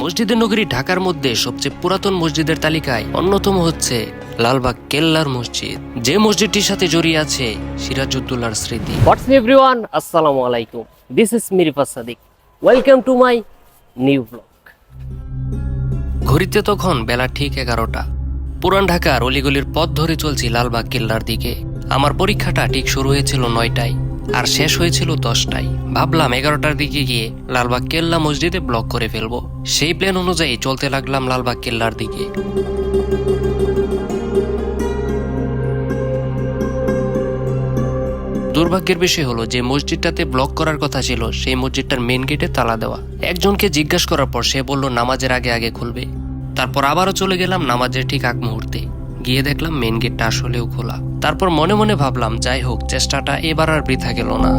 মসজিদের নগরী ঢাকার মধ্যে সবচেয়ে পুরাতন মসজিদের তালিকায় অন্যতম হচ্ছে লালবাগ কেল্লার মসজিদ। যে মসজিদটির সাথে জড়িয়ে আছে সিরাজউদ্দৌলার স্মৃতি। হোয়াটস এভরিওয়ান আসসালামু আলাইকুম। This is Mirifa Sadik welcome to my new blog ঘড়িতে তখন বেলা ঠিক এগারোটা। পুরান ঢাকার অলিগলির পথ ধরে চলছি লালবাগ কেল্লার দিকে। আমার পরীক্ষাটা ঠিক শুরু হয়েছিল নয়টায়। আর শেষ হয়েছিল দশটায়। ভাবলাম এগারোটার দিকে গিয়ে লালবাগ কেল্লা মসজিদে ব্লক করে ফেলব। সেই প্ল্যান অনুযায়ী চলতে লাগলাম লালবাগ কেল্লার দিকে। দুর্ভাগ্যের বিষয় হলো, যে মসজিদটাতে ব্লক করার কথা ছিল, সেই মসজিদটার মেন গেটে তালা দেওয়া। একজনকে জিজ্ঞাসা করার পর সে বলল, নামাজের আগে আগে খুলবে। তারপর আবারও চলে গেলাম নামাজের ঠিক আগ মুহূর্তে। গিয়ে দেখলাম মেন গেটটা আসলেও খোলা। তারপর মনে মনে ভাবলাম, যাই হোক, চেষ্টাটা এবার আর বৃথা গেল না।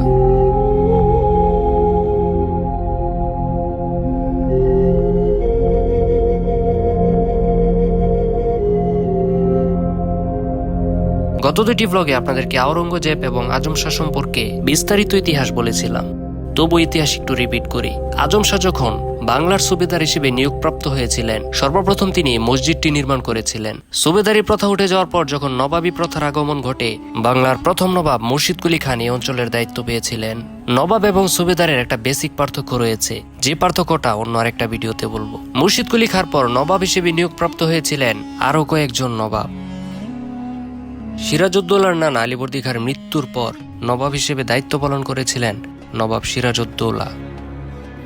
গত দুটি ব্লগে আপনাদেরকে আওরঙ্গজেব এবং আজম শাহ সম্পর্কে বিস্তারিত ইতিহাস বলেছিলাম। তবু ইতিহাস একটু রিপিট করি। আজম শাহ যখন বাংলার সুবেদার হিসেবে নিয়োগপ্রাপ্ত হয়েছিলেন। সর্বপ্রথম তিনি মসজিদটি নির্মাণ করেছিলেন। সুবেদারি প্রথা উঠে যাওয়ার পর যখন নবাবী প্রথার আগমন ঘটে, বাংলার প্রথম নবাব মুর্শিদ কুলি খান এই অঞ্চলের দায়িত্ব পেয়েছিলেন। নবাব এবং সুবেদারের একটা বেসিক পার্থক্য রয়েছে। যে পার্থক্যটা অন্য আরেকটা ভিডিওতে বলব। মুর্শিদ কুলি খার পর নবাব হিসেবে নিয়োগপ্রাপ্ত হয়েছিলেন আরও কয়েকজন নবাব। সিরাজউদ্দৌলার নানা আলিবর্দী খাঁর মৃত্যুর পর নবাব হিসেবে দায়িত্ব পালন করেছিলেন নবাব সিরাজউদ্দৌলা।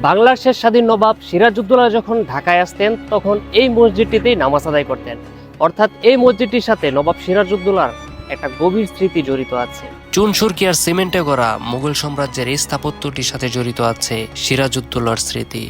বাংলার শেষ স্বাধীন নবাব সিরাজউদ্দৌলা যখন ঢাকায় আসতেন, তখন এই মসজিদটিতেই নামাজ আদায় করতেন। অর্থাৎ এই মসজিদটির সাথে নবাব সিরাজউদ্দৌলার একটা গভীর স্মৃতি জড়িত আছে। চুন সুরকি আর সিমেন্টে করা মুঘল সাম্রাজ্যের এই স্থাপত্যটির সাথে জড়িত আছে সিরাজউদ্দৌলার স্মৃতি।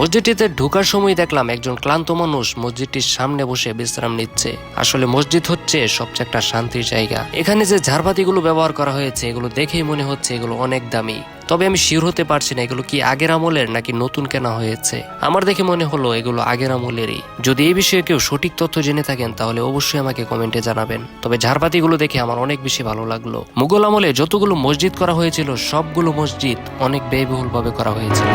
মসজিদটিতে ঢোকার সময় দেখলাম একজন ক্লান্ত মানুষ মসজিদটির সামনে বসে বিশ্রাম নিচ্ছে। আসলে মসজিদ হচ্ছে সবচেয়ে একটা শান্তির জায়গা। এখানে যে ঝাড়বাতিগুলো ব্যবহার করা হয়েছে, এগুলো দেখেই মনে হচ্ছে এগুলো অনেক দামি। তবে আমি শিওর হতে পারছি না এগুলো কি আগের আমলের নাকি নতুন কেনা হয়েছে। আমার দেখে মনে হলো এগুলো আগের আমলেরই। যদি এই বিষয়ে কেউ সঠিক তথ্য জেনে থাকেন, তাহলে অবশ্যই আমাকে কমেন্টে জানাবেন। তবে ঝাড়বাতিগুলো দেখে আমার অনেক বেশি ভালো লাগল। মুঘল আমলে যতগুলো মসজিদ করা হয়েছিল, সবগুলো মসজিদ অনেক ব্যয়বহুলভাবে করা হয়েছিল।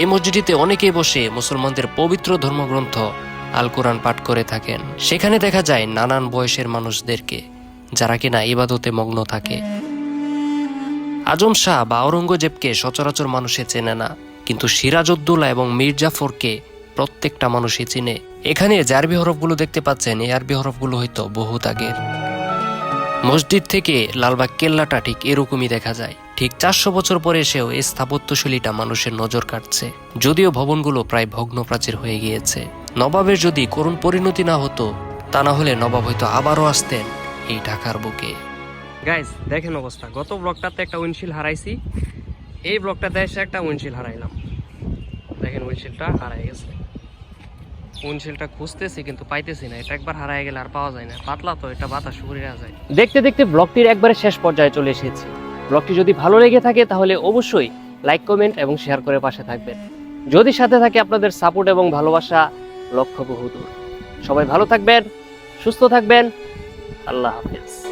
এই মসজিদটিতে অনেকেই বসে মুসলমানদের পবিত্র ধর্মগ্রন্থ আল কোরআন পাঠ করে থাকেন। সেখানে দেখা যায় নানান বয়সের মানুষদেরকে, যারা কিনা ইবাদতে মগ্ন থাকে। আজম শাহ বা আওরঙ্গজেবকে সচরাচর মানুষে চেনে না, কিন্তু সিরাজউদ্দৌলা এবং মীর জাফরকে প্রত্যেকটা মানুষই চিনে। এখানে যে আরবি হরফগুলো দেখতে পাচ্ছেন, এই আরবি হরফগুলো হয়তো বহুত আগের। মসজিদ থেকে লালবাগ কেল্লাটা ঠিক এরকমই দেখা যায়। ঠিক চারশো বছর পরে এসেও এই স্থাপত্যশৈলীটা মানুষের নজর কাটছে যদিও ভবনগুলো প্রায় ভগ্ন প্রাচীর হয়ে গিয়েছে। নবাবের যদি করুণ পরিণতি না হতো, তা না হলে নবাব হয়তো আবারও আসতেন এই ঢাকার বুকে। গাইস দেখেন অবস্থা। গত ব্লকটাতে একটা উইন্ডশিল হারাইছি। এই ব্লকটাতে এসে একটা উইন্ডশিল হারাইলাম। দেখেন উইন্ডশিলটা হারাই গেছে। উইন্ডশিলটা খুঁজতেছি কিন্তু পাইতেছি না। এটা একবার হারায় গেলে আর পাওয়া যায় না। পাতলা তো, এটা বাতাস যায়। দেখতে দেখতে ব্লগটির একবারে শেষ পর্যায়ে চলে এসেছি। ব্লগটি যদি ভালো লেগে থাকে তাহলে অবশ্যই লাইক, কমেন্ট এবং শেয়ার করে পাশে থাকবেন। যদি সাথে থাকে আপনাদের সাপোর্ট এবং ভালোবাসা, লক্ষ্য বহুদূর। সবাই ভালো থাকবেন, সুস্থ থাকবেন। আল্লাহ হাফেজ।